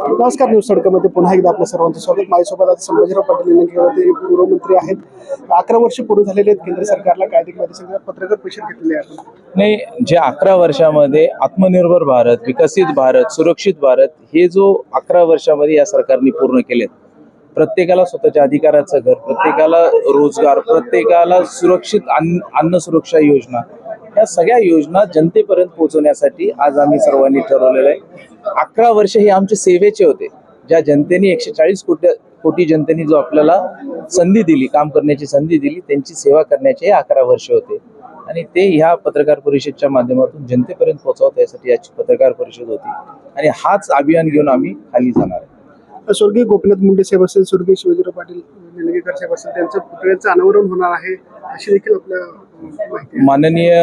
नमस्कार न्यूज सडकमध्ये पुन्हा एकदा आपल्या सर्वांचं स्वागत. माझ्यासोबत आज संभाजीराव पाटील निलंगेकर पूर्वमंत्री आहेत. अकरा वर्ष पूर्ण झालेले आहेत केंद्र सरकारला. काय पत्रकार परिषद घेतलेली आहे नाही जे अकरा वर्षामध्ये आत्मनिर्भर भारत विकसित भारत सुरक्षित भारत हे जो अकरा वर्षामध्ये या सरकारने पूर्ण केलेत प्रत्येकाला स्वतःच्या अधिकाराचं घर प्रत्येकाला रोजगार प्रत्येकाला सुरक्षित अन्न अन्न सुरक्षा योजना या सगळ्या योजना जनतेपर्यंत पोहोचवण्यासाठी आज आम्ही सर्वांनी ठरवलेलं आहे. अकरा वर्ष हे आमचे सेवेचे होते. ज्या जनतेने एकशे चाळीस कोटी कोटी जनतेने जो आपल्याला संधी दिली काम करण्याची संधी दिली त्यांची सेवा करण्याचे हे अकरा वर्ष होते. आणि ते ह्या पत्रकार परिषदच्या माध्यमातून जनतेपर्यंत पोहोचवत यासाठी याची पत्रकार परिषद होती. आणि हाच अभियान घेऊन आम्ही खाली जाणार आहे. स्वर्गीय गोपीनाथ मुंडे साहेब असेल स्वर्गीय शिवाजीराव पाटील निलंगेकर साहेब असेल त्यांचं पुतळ्याचं अनावरण होणार आहे. अशी देखील आपल्या माननीय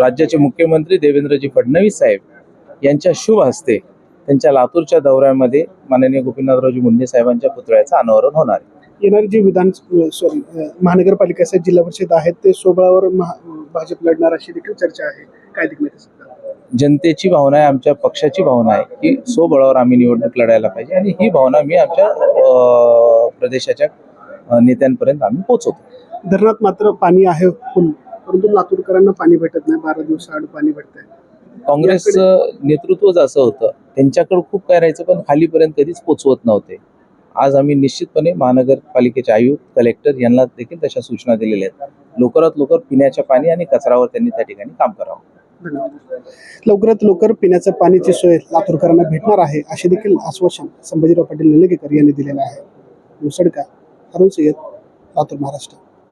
राज्याचे मुख्यमंत्री देवेंद्रजी फडणवीस साहेब यांच्या शुभ हस्ते त्यांच्या लातूरच्या दौऱ्यामध्ये माननीय गोपीनाथरावजी मुंडे साहेबांच्या पुतळ्याचं अनावरण होणार आहे. येणारी जी विधान सॉरी महानगरपालिका जिल्हा परिषद आहेत ते सोबळावर भाजप लढणार अशी देखील चर्चा आहे. कायदेमध्ये सध्या? जनतेची भावना आहे आमच्या पक्षाची भावना आहे की स्वबळावर आम्ही निवडणूक लढायला पाहिजे आणि ही भावना मी आमच्या प्रदेशाच्या नेत्यांपर्यंत आम्ही पोहोचवतो. धरणात मात्र पाणी आहे परंतु लातूरकरांना पाणी भेटत नाही. बारा दिवसाआड पाणी भेटत आहे काँग्रेसचं नेतृत्वच असं होतं त्यांच्याकडे खूप काय राहायचं पण खालीपर्यंत कधीच पोचवत नव्हते. आज आम्ही निश्चितपणे महानगरपालिकेचे आयुक्त कलेक्टर यांना देखील तशा सूचना दिलेल्या आहेत. लवकरात लवकर पिण्याच्या पाणी आणि कचरावर त्यांनी त्या ठिकाणी काम करावं. लवकरात लवकर पिण्याच्या पाण्याची सोय लातूरकरांना भेटणार आहे असे देखील आश्वासन संभाजीराव पाटील निलंगेकर यांनी दिलेलं आहे. अरुण सय्यद लातूर महाराष्ट्र